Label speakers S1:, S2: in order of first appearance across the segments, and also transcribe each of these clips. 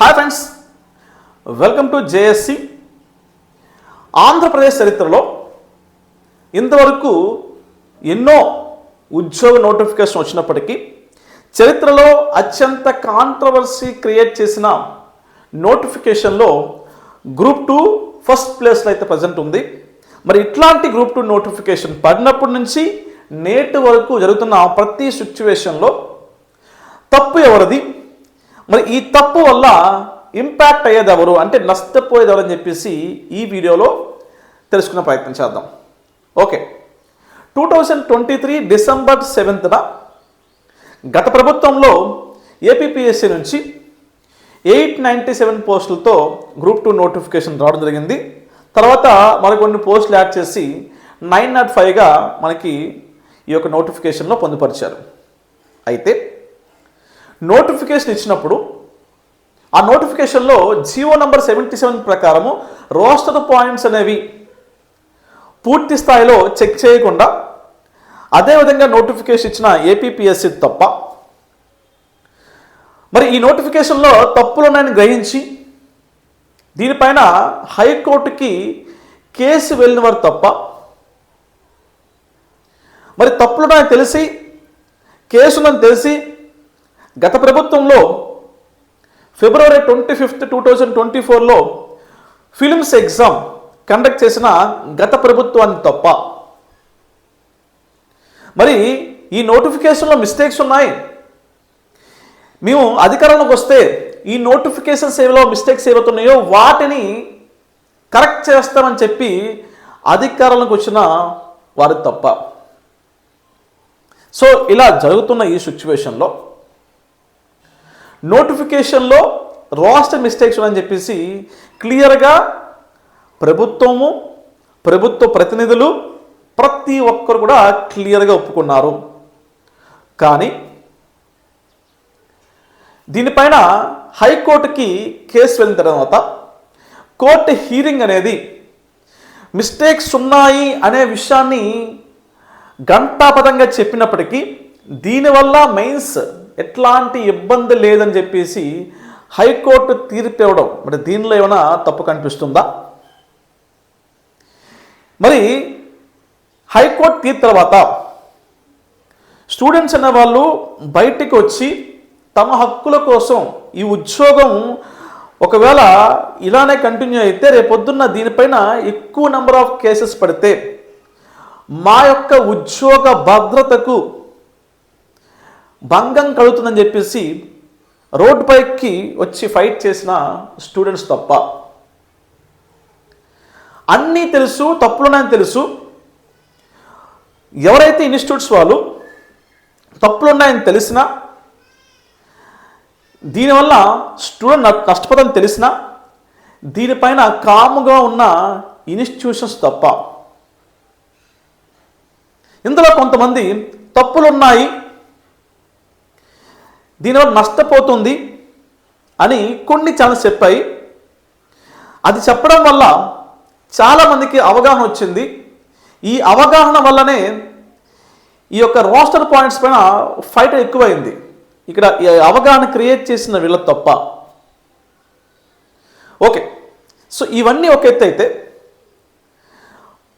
S1: Hi friends welcome to JSC Andhra Pradesh చరిత్రలో ఇంతవరకు ఎన్నో ఉద్యోగ నోటిఫికేషన్ వచ్చినప్పటికీ చరిత్రలో అత్యంత కాంట్రవర్సీ క్రియేట్ చేసిన నోటిఫికేషన్లో గ్రూప్ టూ ఫస్ట్ ప్లేస్లో అయితే ప్రజెంట్ ఉంది. మరి ఇట్లాంటి గ్రూప్ టూ నోటిఫికేషన్ పడినప్పటి నుంచి నేటి వరకు జరుగుతున్న ప్రతి సిచ్యువేషన్లో తప్పు ఎవరిది? మరి ఈ తప్పు వల్ల ఇంపాక్ట్ అయ్యేది ఎవరు అంటే నష్టపోయేది ఎవరు అని చెప్పేసి ఈ వీడియోలో తెలుసుకునే ప్రయత్నం చేద్దాం. Okay. Two thousand twenty three December సెవెంత్న గత ప్రభుత్వంలో ఏపీపీఎస్సీ నుంచి ఎయిట్ నైంటీ సెవెన్ పోస్టులతో గ్రూప్ టూ నోటిఫికేషన్ రావడం జరిగింది. తర్వాత మరికొన్ని పోస్టులు యాడ్ చేసి నైన్ నాట్ ఫైవ్గా మనకి ఈ యొక్క నోటిఫికేషన్లో పొందుపరిచారు. అయితే నోటిఫికేషన్ ఇచ్చినప్పుడు ఆ నోటిఫికేషన్లో జియో నంబర్ సెవెంటీ సెవెన్ ప్రకారము రోస్టర్ పాయింట్స్ అనేవి పూర్తి స్థాయిలో చెక్ చేయకుండా అదేవిధంగా నోటిఫికేషన్ ఇచ్చిన ఏపీపీఎస్సీ తప్ప మరి ఈ నోటిఫికేషన్లో తప్పులున్నాయని గ్రహించి దీనిపైన హైకోర్టుకి కేసు వెళ్ళిన వారు తప్ప మరి తప్పులున్నాయని తెలిసి కేసునని తెలిసి గత ప్రభుత్వంలో February twenty fifth two thousand twenty ఫోర్లో ఫిలిమ్స్ ఎగ్జామ్ కండక్ట్ చేసిన గత ప్రభుత్వాన్ని తప్ప. మరి ఈ నోటిఫికేషన్లో మిస్టేక్స్ ఉన్నాయి. మేము అధికారంలోకి వస్తే ఈ నోటిఫికేషన్స్ ఏవిలో మిస్టేక్స్ ఏవైతున్నాయో వాటిని కరెక్ట్ చేస్తామని చెప్పి అధికారంలోకి వచ్చిన వారి తప్ప. సో ఇలా జరుగుతున్న ఈ సిచ్యువేషన్లో నోటిఫికేషన్లో రోస్టర్ మిస్టేక్స్ అని చెప్పేసి క్లియర్గా ప్రభుత్వము ప్రభుత్వ ప్రతినిధులు ప్రతి ఒక్కరు కూడా క్లియర్గా ఒప్పుకున్నారు. కానీ దీనిపైన హైకోర్టుకి కేసు వెళ్ళిన తర్వాత కోర్టు హీరింగ్ అనేది మిస్టేక్స్ ఉన్నాయి అనే విషయాన్ని గంటాపదంగా చెప్పినప్పటికీ దీనివల్ల మెయిన్స్ ఎట్లాంటి ఇబ్బంది లేదని చెప్పేసి హైకోర్టు తీర్పు ఇవ్వడం. మరి దీనిలో ఏమైనా తప్పు కనిపిస్తుందా? మరి హైకోర్టు తీర్పు తర్వాత స్టూడెంట్స్ అనే వాళ్ళు బయటికి వచ్చి తమ హక్కుల కోసం ఈ ఉద్యోగం ఒకవేళ ఇలానే కంటిన్యూ అయితే రేపొద్దున్న దీనిపైన ఎక్కువ నెంబర్ ఆఫ్ కేసెస్ పడితే మా యొక్క ఉద్యోగ భద్రతకు భంగం కలుగుతుందని చెప్పేసి రోడ్ పైకి వచ్చి ఫైట్ చేసిన స్టూడెంట్స్ తప్ప. అన్నీ తెలుసు తప్పులున్నాయని తెలుసు. ఎవరైతే ఇన్స్టిట్యూట్స్ వాళ్ళు తప్పులున్నాయని తెలిసినా దీనివల్ల స్టూడెంట్ న- తెలిసినా దీనిపైన కాముగా ఉన్న ఇన్స్టిట్యూషన్స్ తప్ప. ఇందులో కొంతమంది తప్పులున్నాయి దీనివల్ల నష్టపోతుంది అని కొన్ని ఛానల్స్ చెప్పాయి. అది చెప్పడం వల్ల చాలామందికి అవగాహన వచ్చింది. ఈ అవగాహన వల్లనే ఈ యొక్క రోస్టర్ పాయింట్స్ పైన ఫైట్ ఎక్కువైంది. ఇక్కడ అవగాహన క్రియేట్ చేసిన వీళ్ళ తప్ప. ఓకే సో ఇవన్నీ ఒక ఎత్తు అయితే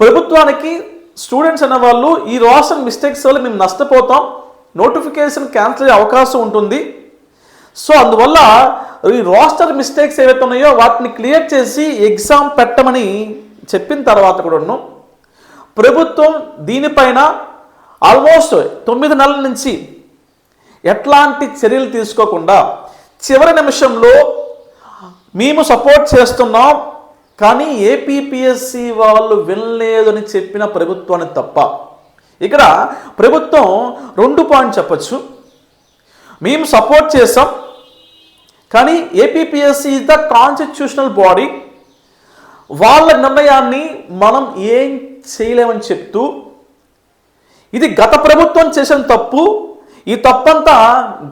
S1: ప్రభుత్వానికి స్టూడెంట్స్ అనే వాళ్ళు ఈ రోస్టర్ మిస్టేక్స్ వల్ల మేము నష్టపోతాం. నోటిఫికేషన్ క్యాన్సిల్ అయ్యే అవకాశం ఉంటుంది. సో అందువల్ల ఈ రోస్టర్ మిస్టేక్స్ ఏవైతే ఉన్నాయో వాటిని క్లియర్ చేసి ఎగ్జామ్ పెట్టమని చెప్పిన తర్వాత కూడాను ప్రభుత్వం దీనిపైన ఆల్మోస్ట్ తొమ్మిది నెలల నుంచి ఎట్లాంటి చర్యలు తీసుకోకుండా చివరి నిమిషంలో మేము సపోర్ట్ చేస్తున్నాం కానీ ఏపీపీఎస్సి వాళ్ళు వినలేదని చెప్పిన ప్రభుత్వాన్ని తప్ప ఇక్కడ ప్రభుత్వం రెండు పాయింట్ చెప్పచ్చు. మేము సపోర్ట్ చేసాం కానీ APPSC is the constitutional body వాళ్ళ నిర్ణయాన్ని మనం ఏం చేయలేమని చెప్తూ ఇది గత ప్రభుత్వం చేసిన తప్పు. ఈ తప్పంతా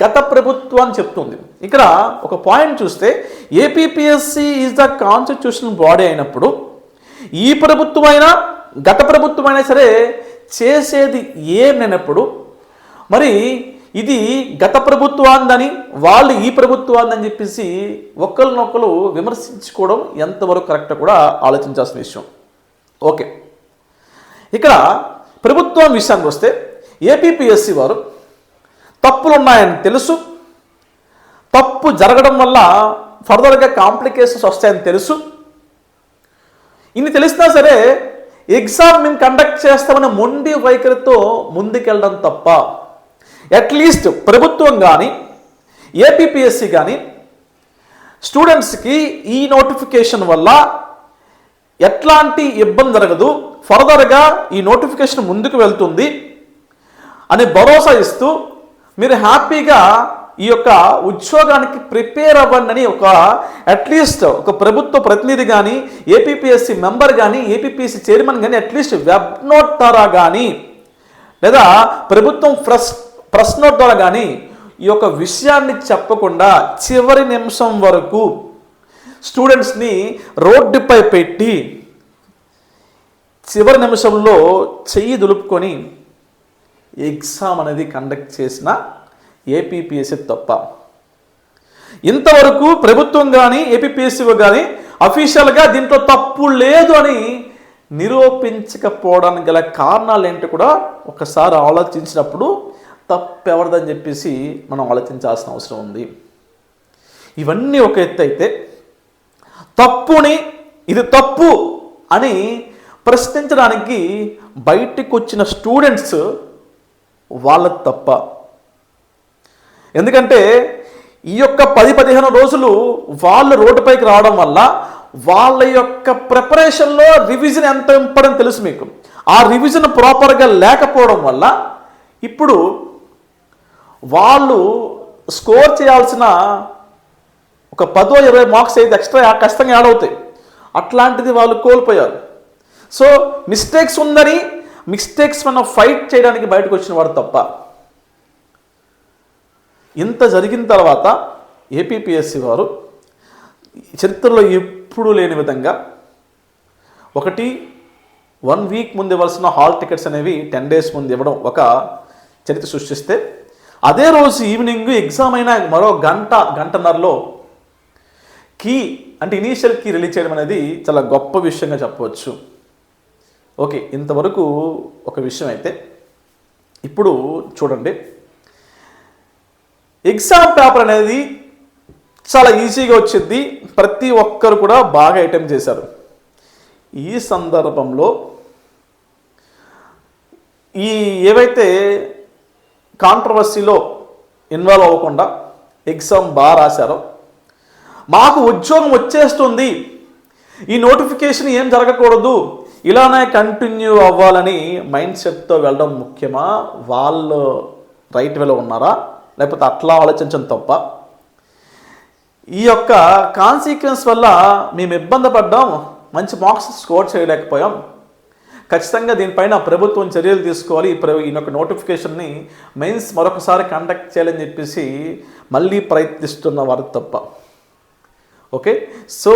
S1: గత ప్రభుత్వం అని చెప్తుంది. ఇక్కడ ఒక పాయింట్ చూస్తే APPSC is the constitutional body అయినప్పుడు ఈ ప్రభుత్వం గత ప్రభుత్వం అయినా సరే చేసేది ఏం లేనప్పుడు మరి ఇది గత ప్రభుత్వాందని వాళ్ళు ఈ ప్రభుత్వాందని చెప్పేసి ఒకరినొకరు విమర్శించుకోవడం ఎంతవరకు కరెక్ట్ కూడా ఆలోచించాల్సిన విషయం. ఓకే. ఇక్కడ ప్రభుత్వం విషయానికి వస్తే ఏపీపీఎస్సి వారు తప్పులు ఉన్నాయని తెలుసు. తప్పు జరగడం వల్ల ఫర్దర్గా కాంప్లికేషన్స్ వస్తాయని తెలుసు. ఇన్ని తెలిసినా సరే ఎగ్జామ్ మేము కండక్ట్ చేస్తామనే మొండి వైఖరితో ముందుకెళ్ళడం తప్ప అట్లీస్ట్ ప్రభుత్వం కానీ ఏపీపీఎస్సి కానీ స్టూడెంట్స్కి ఈ నోటిఫికేషన్ వల్ల ఎట్లాంటి ఇబ్బంది జరగదు. ఫర్దర్గా ఈ నోటిఫికేషన్ ముందుకు వెళ్తుంది. అని భరోసా ఇస్తూ మీరు హ్యాపీగా ఈ యొక్క ఉద్యోగానికి ప్రిపేర్ అవ్వండి ఒక అట్లీస్ట్ ఒక ప్రభుత్వ ప్రతినిధి కానీ ఏపీపీఎస్సి మెంబర్ కానీ ఏపీపీఎస్సి చైర్మన్ కానీ అట్లీస్ట్ వెబ్ నోట్ ద్వారా కానీ లేదా ప్రభుత్వం ప్రెస్ ప్రెస్ నోట్ ద్వారా కానీ ఈ యొక్క విషయాన్ని చెప్పకుండా చివరి నిమిషం వరకు స్టూడెంట్స్ని రోడ్డుపై పెట్టి చివరి నిమిషంలో చెయ్యి దులుపుకొని ఎగ్జామ్ అనేది కండక్ట్ చేసిన ఏపీపీఎస్సీ తప్ప. ఇంతవరకు ప్రభుత్వం కానీ ఏపీపీఎస్సీ కానీ అఫీషియల్గా దీంట్లో తప్పు లేదు అని నిరూపించకపోవడానికి గల కారణాలు ఏంటో కూడా ఒకసారి ఆలోచించినప్పుడు తప్పు ఎవరిదని చెప్పేసి మనం ఆలోచించాల్సిన అవసరం ఉంది. ఇవన్నీ ఒక ఎత్తు అయితే తప్పుని ఇది తప్పు అని ప్రశ్నించడానికి బయటికి వచ్చిన స్టూడెంట్స్ వాళ్ళ తప్ప. ఎందుకంటే ఈ యొక్క పది పదిహేను రోజులు వాళ్ళు రోడ్డుపైకి రావడం వల్ల వాళ్ళ యొక్క ప్రిపరేషన్లో రివిజన్ ఎంత ఇంపార్టెంట్ తెలుసు మీకు? ఆ రివిజన్ ప్రాపర్గా లేకపోవడం వల్ల ఇప్పుడు వాళ్ళు స్కోర్ చేయాల్సిన ఒక పదో ఇరవై మార్క్స్ అయితే ఎక్స్ట్రా కష్టంగా యాడ్ అవుతాయి. అట్లాంటిది వాళ్ళు కోల్పోయారు. సో మిస్టేక్స్ ఉందని మిస్టేక్స్ మనం ఫైట్ చేయడానికి బయటకు వచ్చిన వాడు తప్ప ఇంత జరిగిన తర్వాత ఏపీపీఎస్సి వారు చరిత్రలో ఎప్పుడూ లేని విధంగా ఒకటి వన్ వీక్ ముందు ఇవ్వాల్సిన హాల్ టికెట్స్ అనేవి టెన్ డేస్ ముందు ఇవ్వడం ఒక చరిత్ర సృష్టిస్తే అదే రోజు ఈవినింగ్ ఎగ్జామ్ అయినా మరో గంట గంటన్నరలో కీ అంటే ఇనీషియల్ కీ రిలీజ్ చేయడం అనేది చాలా గొప్ప విషయంగా చెప్పవచ్చు. ఓకే ఇంతవరకు ఒక విషయం అయితే ఇప్పుడు చూడండి. ఎగ్జామ్ పేపర్ అనేది చాలా ఈజీగా వచ్చింది. ప్రతి ఒక్కరు కూడా బాగా అటెంప్ట్ చేశారు. ఈ సందర్భంలో ఈ ఏవైతే కాంట్రవర్సీలో ఇన్వాల్వ్ అవ్వకుండా ఎగ్జామ్ బాగా రాశారో మాకు ఉద్యోగం వచ్చేస్తుంది. ఈ నోటిఫికేషన్ ఏం జరగకూడదు. ఇలానే కంటిన్యూ అవ్వాలని మైండ్ సెట్తో వెళ్ళడం ముఖ్యమా? వాళ్ళు రైట్ వేలో ఉన్నారా? లేకపోతే అట్లా ఆలోచించడం తప్ప. ఈ యొక్క కాన్సిక్వెన్స్ వల్ల మేము ఇబ్బంది పడ్డాం మంచి మార్క్స్ స్కోర్ చేయలేకపోయాం. ఖచ్చితంగా దీనిపైన ప్రభుత్వం చర్యలు తీసుకోవాలి. ఈ ప్ర ఈ యొక్క నోటిఫికేషన్ని మెయిన్స్ మరొకసారి కండక్ట్ చేయాలని చెప్పేసి మళ్ళీ ప్రయత్నిస్తున్న వారు తప్ప. ఓకే సో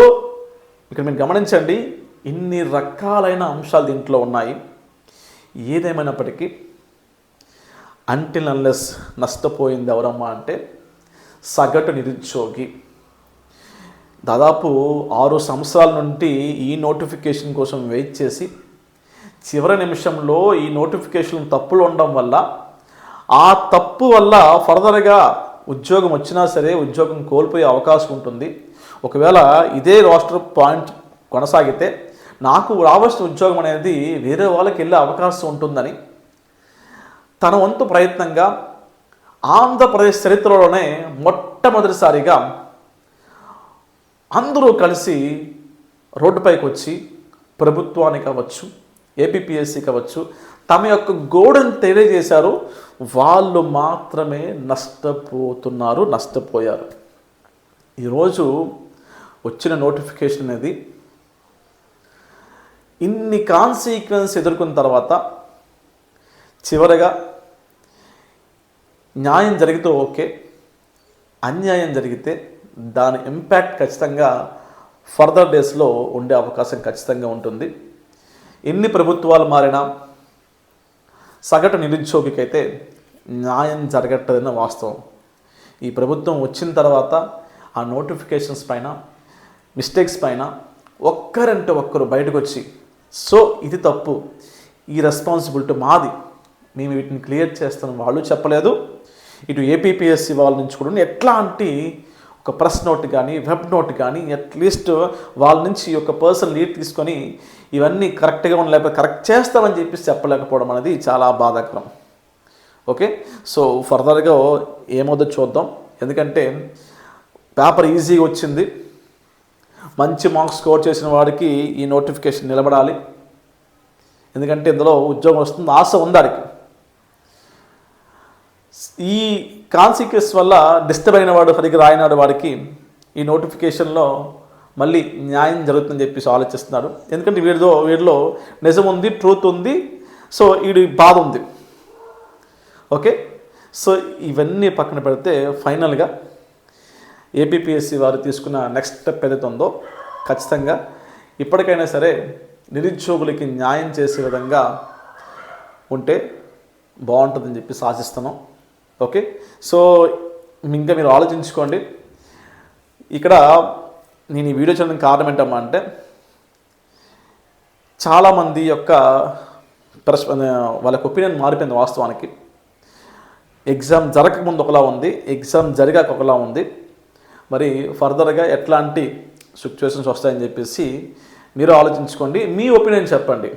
S1: ఇక్కడ మీరు గమనించండి ఇన్ని రకాలైన అంశాలు దీంట్లో ఉన్నాయి. ఏదేమైనప్పటికీ అంటిల్ అన్లెస్ నష్టపోయింది ఎవరమ్మా అంటే సగటు నిరుద్యోగి. దాదాపు ఆరు సంవత్సరాల నుండి ఈ నోటిఫికేషన్ కోసం వెయిట్ చేసి చివరి నిమిషంలో ఈ నోటిఫికేషన్ తప్పులు ఉండడం వల్ల ఆ తప్పు వల్ల ఫర్దర్గా ఉద్యోగం వచ్చినా సరే ఉద్యోగం కోల్పోయే అవకాశం ఉంటుంది. ఒకవేళ ఇదే రాష్ట్ర పాయింట్ కొనసాగితే నాకు రావాల్సిన ఉద్యోగం అనేది వేరే వాళ్ళకి వెళ్ళే అవకాశం ఉంటుందని తన వంతు ప్రయత్నంగా ఆంధ్రప్రదేశ్ చరిత్రలోనే మొట్టమొదటిసారిగా అందరూ కలిసి రోడ్డుపైకి వచ్చి ప్రభుత్వానికి కావచ్చు ఏపీపీఎస్సీ కావచ్చు తమ యొక్క గోడను తెలియజేశారు. వాళ్ళు మాత్రమే నష్టపోతున్నారు నష్టపోయారు. ఈరోజు వచ్చిన నోటిఫికేషన్ అనేది ఇన్ని కాన్సీక్వెన్స్ ఎదుర్కొన్న తర్వాత చివరగా న్యాయం జరిగితే ఓకే అన్యాయం జరిగితే దాని ఇంపాక్ట్ ఖచ్చితంగా ఫర్దర్ డేస్లో ఉండే అవకాశం ఖచ్చితంగా ఉంటుంది. ఎన్ని ప్రభుత్వాలు మారినా సగటు నిరుద్యోగికైతే న్యాయం జరగట్టదన్న వాస్తవం. ఈ ప్రభుత్వం వచ్చిన తర్వాత ఆ నోటిఫికేషన్స్ పైన మిస్టేక్స్ పైన ఒక్కరంటే ఒక్కరు బయటకు వచ్చి సో ఇది తప్పు ఈ రెస్పాన్సిబిలిటీ మాది మేము వీటిని క్లియర్ చేస్తాం వాళ్ళు చెప్పలేదు. ఇటు ఏపీపీఎస్సీ వాళ్ళ నుంచి కూడా ఎట్లాంటి ఒక ప్రెస్ నోట్ కానీ వెబ్ నోట్ కానీ అట్లీస్ట్ వాళ్ళ నుంచి ఒక పర్సన్ లీడ్ తీసుకొని ఇవన్నీ కరెక్ట్గా ఉన్న లేకపోతే కరెక్ట్ చేస్తామని చెప్పేసి చెప్పలేకపోవడం అనేది చాలా బాధాకరం. ఓకే సో ఫర్దర్గా ఏమవుతుందో చూద్దాం. ఎందుకంటే పేపర్ ఈజీగా వచ్చింది. మంచి మార్క్స్ స్కోర్ చేసిన వాడికి ఈ నోటిఫికేషన్ నిలబడాలి. ఎందుకంటే ఇందులో ఉద్యోగం వస్తుంది ఆశ ఉంది వాడికి ఈ కాన్సిక్వెన్స్ వల్ల డిస్టర్బ్ అయిన వాడు సరిగ్గా రాయినాడు వాడికి ఈ నోటిఫికేషన్లో మళ్ళీ న్యాయం జరుగుతుందని చెప్పేసి ఆలోచిస్తున్నాడు. ఎందుకంటే వీడిదో వీడిలో నిజం ఉంది ట్రూత్ ఉంది సో వీడి బాధ ఉంది. ఓకే? సో ఇవన్నీ పక్కన పెడితే ఫైనల్గా ఏపీపీఎస్సీ వారు తీసుకున్న నెక్స్ట్ స్టెప్ ఏదైతే ఉందో ఖచ్చితంగా ఇప్పటికైనా సరే నిరుద్యోగులకి న్యాయం చేసే విధంగా ఉంటే బాగుంటుందని చెప్పి ఆశిస్తున్నాం. ఓకే? సో ఇంకా మీరు ఆలోచించుకోండి. ఇక్కడ నేను ఈ వీడియో చేయడానికి కారణం ఏంటమ్మా అంటే చాలామంది యొక్క పరస్ వాళ్ళకి ఒపీనియన్ మారిపోయింది వాస్తవానికి. ఎగ్జామ్ జరగకముందు ఒకలా ఉంది ఎగ్జామ్ జరిగాక ఒకలా ఉంది. మరి ఫర్దర్గా ఎట్లాంటి సిచ్యువేషన్స్ వస్తాయని చెప్పేసి మీరు ఆలోచించుకోండి. మీ ఒపీనియన్ చెప్పండి.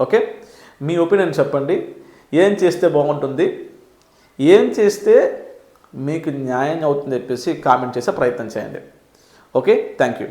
S1: ఓకే? మీ ఒపీనియన్ చెప్పండి. ఏం చేస్తే బాగుంటుంది? ఏం చేస్తే మీకు న్యాయం అవుతుంది చెప్పేసి కామెంట్ చేసే ప్రయత్నం చేయండి. Okay thank you